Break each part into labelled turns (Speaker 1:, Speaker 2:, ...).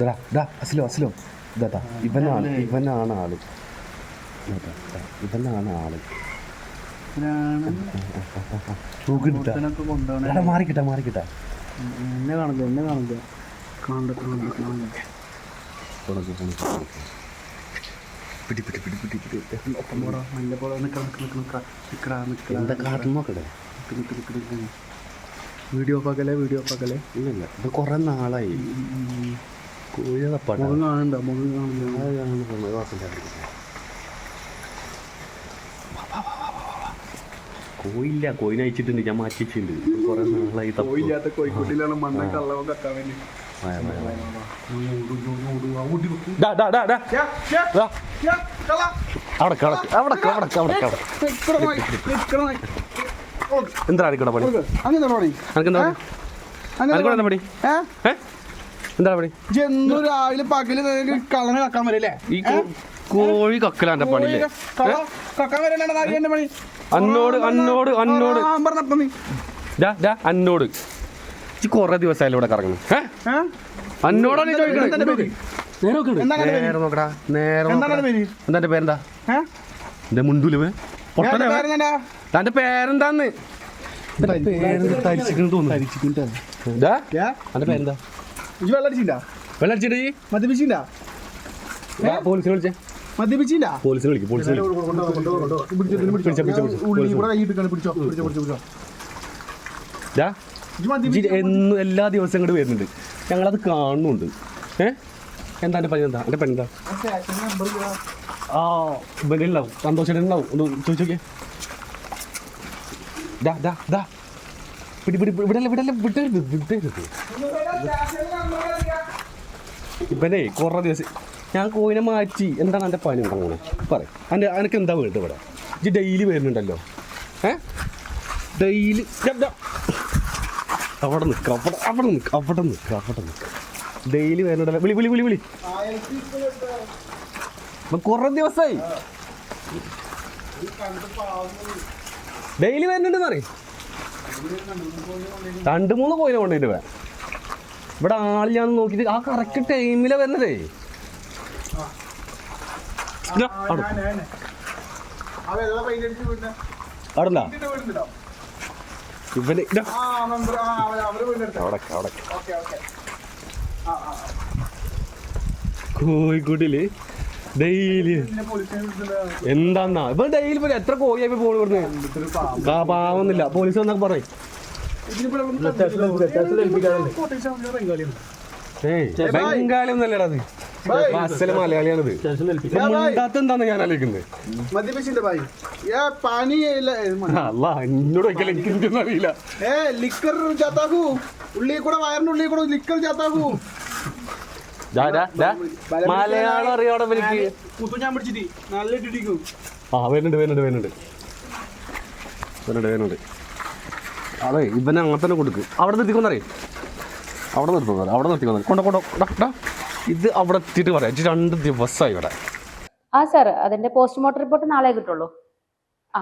Speaker 1: ഇതാ ഇതാ അസ്ലോ അസ്ലോ. ഇതാ ഇവനാണ് ഇവനാണ് ആൾ. ഇവനാണ് ആൾ. മാറിക്കിട്ടാ മാറിക്കിട്ടാ.
Speaker 2: എന്നെ കാണില്ല എന്നെ കാണില്ല.
Speaker 1: പിടി പിടി പിടി പിടി പിടി.
Speaker 2: നല്ല പോലെ
Speaker 1: എന്താ നോക്കട്ടെ
Speaker 2: വീഡിയോ പകലെ വീഡിയോ പകലെ
Speaker 1: ഇല്ല ഇത് കൊറേ നാളായി. കോഴി പടം
Speaker 2: മുഖം കാണണ്ട മുഖം
Speaker 1: കോയില്ല കോയിനെ അയച്ചിട്ടുണ്ട് ഞാൻ മാറ്റിച്ചിട്ടുണ്ട് കുറെ നാളായി
Speaker 2: മണ്ണ കക്കാൻ വേണ്ടി നിക്കണ നായി.
Speaker 1: എന്താ പണി.
Speaker 2: അങ്ങനെ പണി അങ്ങനെ
Speaker 1: പണി എന്താ പണി
Speaker 2: ജന്നു രാവിലെ പകൽ കള്ളനെ കക്കാൻ വരല്ലേ?
Speaker 1: ഈ കോഴി കക്കലാന്റെ പണി
Speaker 2: കക്കാൻ വരലാണ് എന്റെ പണി.
Speaker 1: അന്നോട് അന്നോട് അന്നോട്. അന്നോട്. ഈ കൊറേ ദിവസമായാലും ഇവിടെ കറങ്ങുന്നു? അന്നോടാണ്
Speaker 2: ചോദിക്കുന്നത്
Speaker 1: നേരെ. നേരെ നോക്കടാ നേരെ
Speaker 2: എന്താണ് പേര്?
Speaker 1: എന്താ എന്റെ പേരെന്താ? എന്റെ
Speaker 2: മുണ്ടൂൽ?
Speaker 1: തന്റെ പേരെന്താന്ന് പേരെന്താ? തരിച്ചിക്കണെന്ന് തോന്നുന്നു.
Speaker 2: യാ,
Speaker 1: അന്റെ പേരെന്താ?
Speaker 2: ഇജ്ജ്
Speaker 1: വെള്ളടിച്ചിട്ട് ഈ പോലീസിനെ വിളിച്ചേ. പോലീസിനെ വിളിക്കും വിളിക്കും. എന്നും എല്ലാ ദിവസവും ഇങ്ങോട്ട് വരുന്നുണ്ട്. ഞങ്ങളത് കാണുന്നുണ്ട്. ഏ? എന്താ എന്റെ പനി എന്താ? എന്റെ പനി എന്താ? ആ ഇവിടെ ഉണ്ടാവും സന്തോഷം ഉണ്ടാവും. ഒന്ന് ചോദിച്ചോക്കേ ദാ ദാ ഡാ. പിടി കുറേ ദിവസം ഞാൻ കോയിനെ മാറ്റി എന്താണ് എന്റെ പനി ഉണ്ടാവുന്നത് പറ എന്റെ എനിക്ക് എന്താ വീട് ഇവിടെ? ഇത് ഡെയിലി വരുന്നുണ്ടല്ലോ. ഏ? ഡെയിലി അവിടെ നിൽക്കുക അവിടെ അവിടെ നിൽക്കുക അവിടെ നിൽക്കുക അവിടെ നിൽക്കുക ഡെയിലി വരുന്നുണ്ടല്ലോ. വിളി വിളി വിളി വിളി. കുറേ ദിവസമായി ഡെയിലി വരുന്നുണ്ടെന്ന് പറയും. രണ്ട് മൂന്ന് കോയിനെ കൊണ്ടുപോയിട്ട് വേ ഇവിടെ ആളില്ലാന്ന് നോക്കിയിട്ട് ആ കറക്റ്റ് ടൈമിലെ വരുന്നതേ.
Speaker 2: അവിടല്ല
Speaker 1: കോഴിക്കോട്ടിൽ ഡെയിലി. എന്താന്നാ? ഇപ്പൊ ഡെയിലി ഇപ്പൊ എത്ര കോഴിയായി പോണു ഇവിടുന്ന്? പാവുന്നില്ല പോലീസ് വന്നൊക്കെ പറയും. ബംഗാളി ഒന്നല്ലടാ അത്. അസല മലയാളിയാണിത്. മുണ്ടാത്ത എന്താന്ന് ഞാൻ ആലോചിക്കുന്നത് അല്ല എന്നോട് എനിക്കൊന്നും അറിയില്ല.
Speaker 2: ഏ ലിക്കർ ചാത്താക്കൂ. ഉള്ളിൽ കൂടെ വയറിന്റെ ഉള്ളിൽ കൂടെ ലിക്കർ ചാത്താക്കൂ.
Speaker 1: മലയാളം എനിക്ക്
Speaker 2: നല്ല
Speaker 1: ആ വരുന്നുണ്ട് വരുന്നുണ്ട് വരുന്നുണ്ട്. വരുന്നുണ്ട് വരുന്നുണ്ട്. അതെ ഇവനെ അങ്ങനെ തന്നെ കൊടുക്കും. അവിടെ നിർത്തിക്കൊന്നറിയേ അവിടെ നിർത്തുന്നത് അവിടെ നിർത്തിക്കൊന്നു കൊണ്ടോ കൊണ്ടോ. ഇത് അവിടെ എത്തിയിട്ട് പറയാം. ഇത് രണ്ട് ദിവസമായി ഇവിടെ.
Speaker 3: ആ സാർ അതിന്റെ പോസ്റ്റ്മോർട്ടം റിപ്പോർട്ട് നാളെ കിട്ടുള്ളൂ. ആ.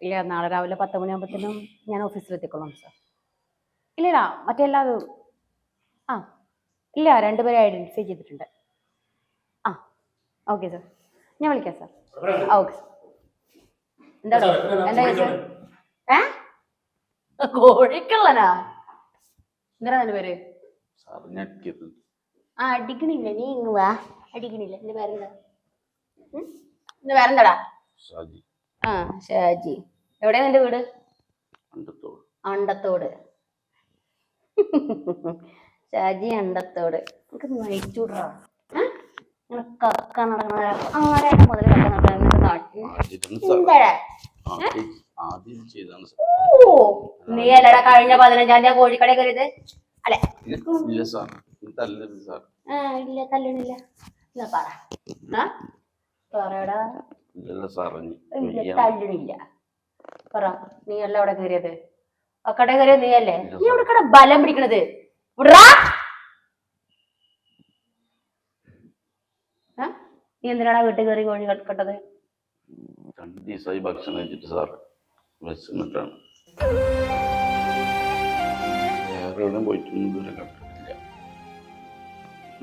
Speaker 3: ഇല്ല നാളെ രാവിലെ പത്ത് മണിയാകുമ്പോഴത്തേനും ഞാൻ ഓഫീസിൽ എത്തിക്കൊള്ളാം സാർ ഇല്ല മറ്റേ മറ്റെല്ലാതും ആ. ഇല്ല രണ്ടുപേരെ ഐഡന്റിഫൈ ചെയ്തിട്ടുണ്ട്. ആ ഓക്കെ സാർ ഞാൻ വിളിക്കാം സാർ ആ ഓക്കെ എന്താ എന്താ സാർ ഏ? കോഴിക്കള്ളനാ? എന്തിനാ നിന്റെ പേര്? ആ അടിക്കണില്ല. നീ ഇങ്ങ് വാ. അടിക്കണില്ല. എന്റെ പേരെന്താ? നിന്റെ പേരെന്താടാ? ആ ഷാജി. എവിടെയാ നിന്റെ വീട്? അണ്ടത്തോട്. ഷാജി അണ്ടത്തോട്. നമുക്ക് നയിച്ചൂടാ ഇങ്ങനെ കക്ക നടക്കണ ആരാണ് മുതൽ കക്ക നടക്കണ നാട്ടിൽ ഓ നീ അല്ലടാ കഴിഞ്ഞ പതിനഞ്ചാം തീയതി കോഴിക്കട കയറിയത്? അല്ലെ.
Speaker 4: ഇല്ല സാർ തല്ലരുത് സാർ
Speaker 3: ആ ഇല്ല തല്ലണില്ല. എന്നാ പറ. ആ? പറയടാ.
Speaker 4: ഇല്ല സാർ
Speaker 3: ഇല്ല തല്ലണില്ല. പറ. നീ അല്ല അവിടെ കയറിയത്? ആ കട കയറിയത് നീ അല്ലേ നീ അവിടെ കട ബലം പിടിക്കണത്? നീ എന്തിനാടാ വീട്ടിൽ കയറി കോഴി കട്ടത്?
Speaker 4: രണ്ട് ദിവസമായി ഭക്ഷണം കഴിച്ചിട്ട് സാർ വിശന്നിട്ടാണ്. വേറെ എവിടെയും പോയിട്ടൊന്നും ഇതുവരെ കണ്ടിട്ടില്ല.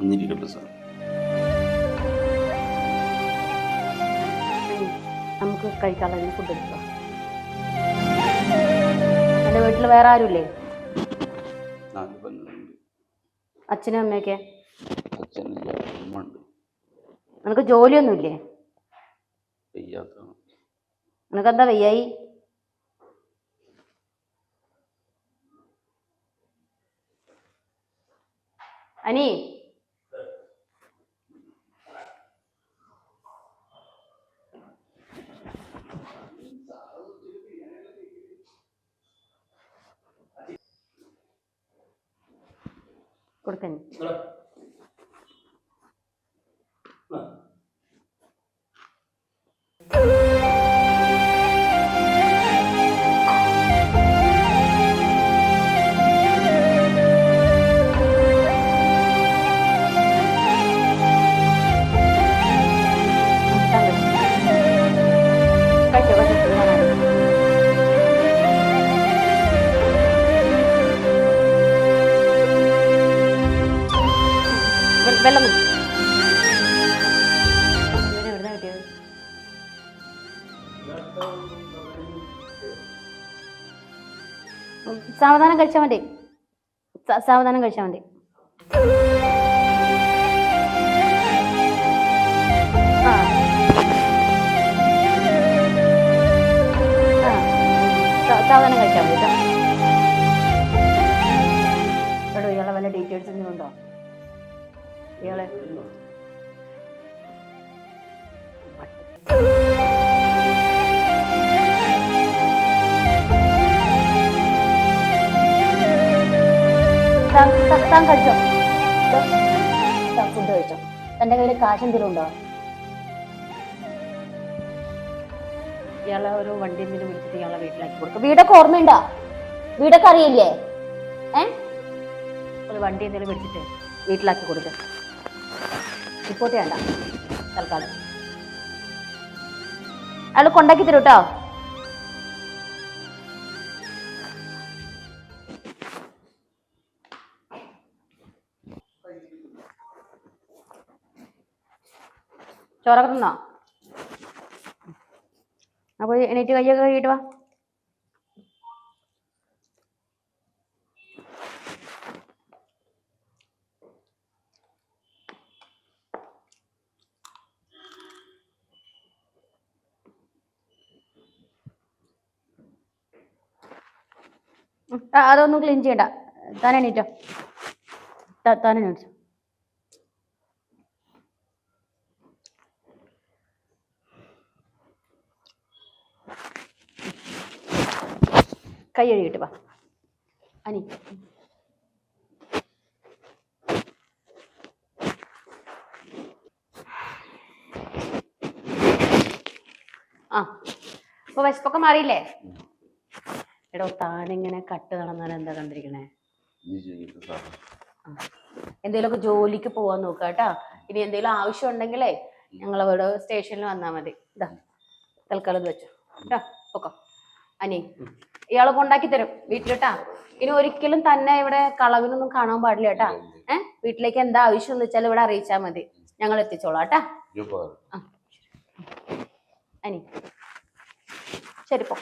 Speaker 4: ഒന്നിരിക്കട്ടെ സാർ
Speaker 3: നമുക്ക് കഴിക്കാനുള്ള ഫുഡ് എടുക്കാം. എന്റെ വീട്ടിൽ വേറെ ആരുമില്ലേ? അച്ഛനും അമ്മയൊക്കെ?
Speaker 4: അച്ഛനില്ല അമ്മ ഉണ്ട്.
Speaker 3: നിനക്ക് ജോലിയൊന്നുമില്ലേ?
Speaker 4: നിനക്ക്
Speaker 3: എന്താ വയ്യായി? അനി കൊടുക്കനി കഴിച്ചോ വെള്ളം കുടി. സാവധാനം കഴിച്ചാൽ മതി. സാവധാനം കഴിച്ചാൽ മതി. സാവധാനം കഴിച്ചാൽ മതി ഇയാളെ വല്ല ഡീറ്റെയിൽസ് എന്തെങ്കിലും ഉണ്ടോ? ഇയാളെ. താൻ താൻ- താൻ കഴിച്ചോ? ഫുഡ് കഴിച്ചോ? തന്റെ കയ്യിൽ കാശ് എന്തെങ്കിലും ഉണ്ടോ? ഇയാളെ ഒരു വണ്ടി എന്തെങ്കിലും വിളിച്ചിട്ട് ഇയാളെ വീട്ടിലാക്കി കൊടുക്കും. വീടൊക്കെ ഓർമ്മയുണ്ടോ? വീടൊക്കെ അറിയില്ലേ? ഏ? ഒരു വണ്ടി എന്തെങ്കിലും വിളിച്ചിട്ട് വീട്ടിലാക്കി കൊടുക്ക. റിപ്പോർട്ട് ചെയ്യണ്ട തൽക്കാലം. അയാൾ കൊണ്ടാക്കി തരും കേട്ടോ ചോറൊക്കെ തിന്നോ? അപ്പൊ എണീറ്റ് കയ്യൊക്കെ കഴുകിയിട്ട് വാ. അതൊന്നും ക്ലീൻ ചെയ്യണ്ട. താൻ എണീറ്റോ താൻ എണീറ്റോ കൈ വാ. അനി. ആ ഇപ്പൊ വിശപ്പൊക്കെ മാറിയില്ലേ? എടോ താനിങ്ങനെ കട്ട് നടന്നാൽ എന്താ കണ്ടിരിക്കണേ? എന്തെങ്കിലുമൊക്കെ ജോലിക്ക് പോവാൻ നോക്കുക കേട്ടാ. ഇനി എന്തേലും ആവശ്യം ഉണ്ടെങ്കിലേ ഞങ്ങൾ അവിടെ സ്റ്റേഷനിൽ വന്നാൽ മതി. ഇതാ തൽക്കാലം ഇത് വെച്ചോ. കേട്ടോ പൊക്കോ. അനി ഇയാളെ കൊണ്ടാക്കി തരും വീട്ടിലിട്ടാ. ഇനി ഒരിക്കലും തന്നെ ഇവിടെ കളവിനൊന്നും കാണാൻ പാടില്ല കേട്ടാ. ഏഹ് വീട്ടിലേക്ക് എന്താ ആവശ്യം എന്ന് വെച്ചാൽ ഇവിടെ അറിയിച്ചാൽ മതി. ഞങ്ങൾ എത്തിച്ചോളാം കേട്ടാ. അനി ശരി പോ.